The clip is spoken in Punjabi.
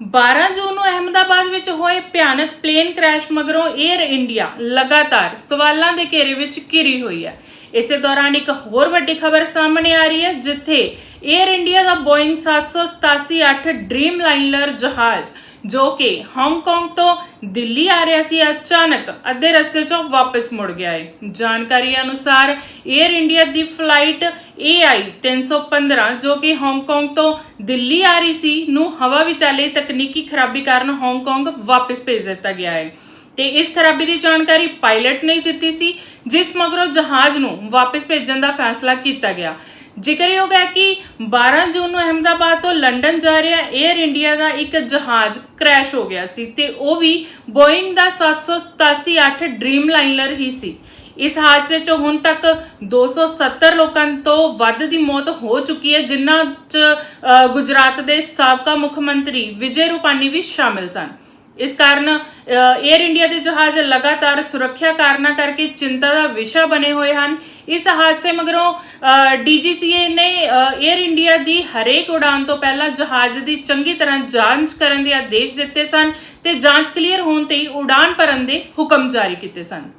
12 ਜੂਨ ਨੂੰ ਅਹਮਦਾਬਾਦ ਵਿੱਚ ਹੋਏ ਭਿਆਨਕ ਪਲੇਨ ਕ੍ਰੈਸ਼ ਮਗਰੋਂ 에ਅਰ ਇੰਡੀਆ ਲਗਾਤਾਰ ਸਵਾਲਾਂ ਦੇ ਘੇਰੇ ਵਿੱਚ ਘਿਰੀ ਹੋਈ ਹੈ। ਇਸੇ ਦੌਰਾਨ ਇੱਕ ਹੋਰ ਵੱਡੀ ਖਬਰ ਸਾਹਮਣੇ ਆ ਰਹੀ ਹੈ, ਜਿੱਥੇ 에ਅਰ ਇੰਡੀਆ ਦਾ ਬੋਇੰਗ 787-8 ਡ੍ਰੀਮ ਲਾਈਨਰ ਜਹਾਜ਼, ਜੋ ਕਿ ਹਾਂਗਕਾਂਗ ਤੋਂ ਦਿੱਲੀ ਆ ਰਿਹਾ ਸੀ, ਅਚਾਨਕ ਅੱਧੇ ਰਸਤੇ 'ਚੋਂ ਵਾਪਸ ਮੁੜ ਗਿਆ ਹੈ ਜਾਣਕਾਰੀ ਅਨੁਸਾਰ 에ਅਰ ਇੰਡੀਆ ਦੀ ਫਲਾਈਟ AI 315 ਜੋ ਕਿ ਹਾਂਗਕਾਂਗ ਤੋਂ ਦਿੱਲੀ ਆ ਰਹੀ ਸੀ, ਨੂੰ ਹਵਾ ਵਿਚਾਲੇ ਤਕਨੀਕੀ ਖਰਾਬੀ ਕਾਰਨ ਹਾਂਗਕਾਂਗ ਵਾਪਸ ਭੇਜ ਦਿੱਤਾ ਗਿਆ ਹੈ ਤੇ ਇਸ ਖਰਾਬੀ ਦੀ ਜਾਣਕਾਰੀ ਪਾਇਲਟ ਨੇ ਦਿੱਤੀ ਸੀ, ਜਿਸ ਮਗਰੋਂ ਜਹਾਜ਼ ਨੂੰ ਵਾਪਸ ਭੇਜਣ ਦਾ ਫੈਸਲਾ ਕੀਤਾ ਗਿਆ। ਜ਼ਿਕਰਯੋਗ ਹੈ ਕਿ 12 ਜੂਨ ਨੂੰ ਅਹਮਦਾਬਾਦ ਤੋਂ ਲੰਡਨ ਜਾ ਰਿਹਾ 에ਅਰ ਇੰਡੀਆ ਦਾ ਇੱਕ ਜਹਾਜ਼ ਕ੍ਰੈਸ਼ ਹੋ ਗਿਆ ਸੀ ਤੇ ਉਹ ਵੀ ਬੋਇੰਗ ਦਾ 787-8 ਡ੍ਰੀਮ ਲਾਈਨਰ ਹੀ ਸੀ। ਇਸ ਹਾਦਸੇ 'ਚ ਹੁਣ ਤੱਕ 270 ਲੋਕਾਂ ਤੋਂ ਵੱਧ ਦੀ ਮੌਤ ਹੋ ਚੁੱਕੀ ਹੈ, ਜਿਨ੍ਹਾਂ 'ਚ ਗੁਜਰਾਤ ਦੇ ਸਾਬਕਾ ਮੁੱਖ ਮੰਤਰੀ ਵਿਜੇ ਰੂਪਾਨੀ ਵੀ ਸ਼ਾਮਿਲ ਸਨ। ਇਸ ਕਾਰਨ 에ਅਰ ਇੰਡੀਆ ਦੇ ਜਹਾਜ਼ ਲਗਾਤਾਰ ਸੁਰੱਖਿਆ ਕਾਰਨਾਂ ਕਰਕੇ ਚਿੰਤਾ ਦਾ ਵਿਸ਼ਾ ਬਣੇ ਹੋਏ ਹਨ। ਇਸ ਹਾਦਸੇ ਮਗਰੋਂ ਡੀਜੀਸੀਏ ਨੇ 에ਅਰ ਇੰਡੀਆ ਦੀ ਹਰੇਕ ਉਡਾਨ ਤੋਂ ਪਹਿਲਾਂ ਜਹਾਜ਼ ਦੀ ਚੰਗੀ ਤਰ੍ਹਾਂ ਜਾਂਚ ਕਰਨ ਦੇ ਆਦੇਸ਼ ਦਿੱਤੇ ਸਨ ਤੇ ਜਾਂਚ ਕਲੀਅਰ ਹੋਣ ਤੇ ਹੀ ਉਡਾਨ ਭਰਨ ਦੇ ਹੁਕਮ ਜਾਰੀ ਕੀਤੇ ਸਨ।